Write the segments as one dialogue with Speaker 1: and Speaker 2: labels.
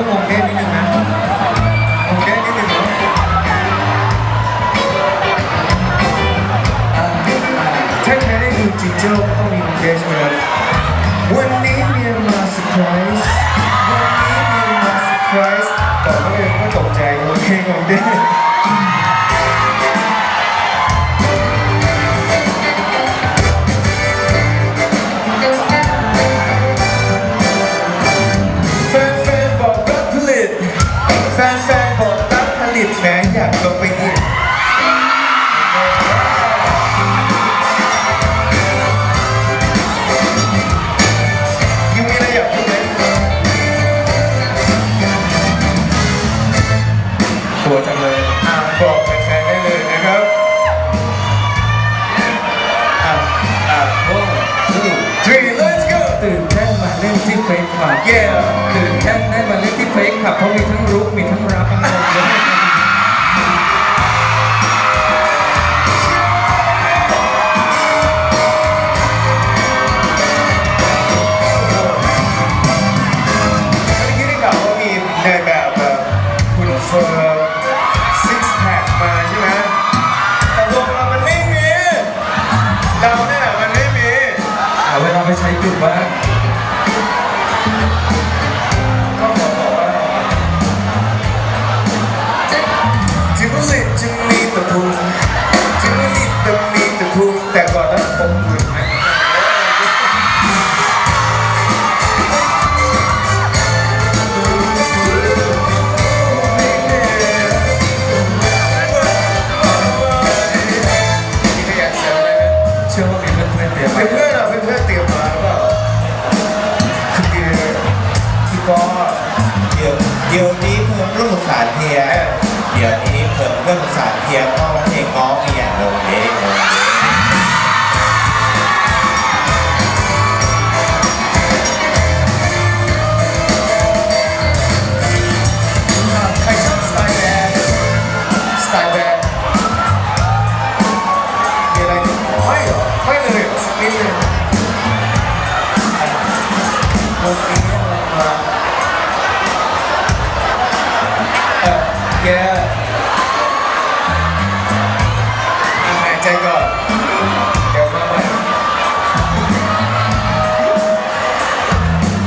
Speaker 1: ต้องงงเด้นิดนึงนะงงเด้นิดนึงนะอ่าอ่าถ้าใครได้ดูจีเจ้ก็ต้องมีงงเด้ใช่ไหมครับวันนี้เมียมาเซอร์ไพรส์วันนี้เมียมาเซอร์ไพรส์แต่ก็เลยก็ตกใจงงเคมองเด้แที่
Speaker 2: เฟซคลับ
Speaker 1: yeah
Speaker 2: ตื่นเต้นได้มาเล่นที่เฟซคลับเพราะมีทั้งรุกมีทั้งรับทั้งเย
Speaker 1: เมื่อกี้ได้ข่าวว่ามีในแบบแบบคุณเฟิร์มซิกแพคมาใช่ไหมแต่วงเรามันไม่มี เราเนี่ยมันไม่มี
Speaker 2: หาเวลาไปใช้จุดบ้าง
Speaker 1: เดี๋
Speaker 3: ยวนี้เพิ่มรุ่นสารเทีย เดี๋ยวนี้เพิ่มเรื่องสารเทียเพราเพลงง้อเมียลงเด้งง
Speaker 1: ใค อะหายใจก่อนเดี๋ยวมาใหม่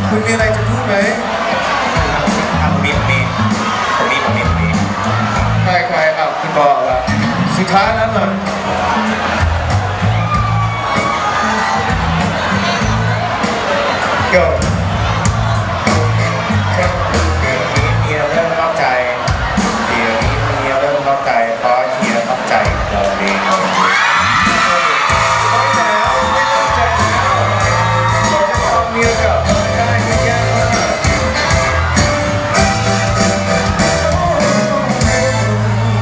Speaker 1: คุณมีอะไรจะพูดไหม
Speaker 3: ทำมิดมิดมิดมิดมิด
Speaker 1: ใครใครอะคุณบอกละสุดท้ายนั้นเลย go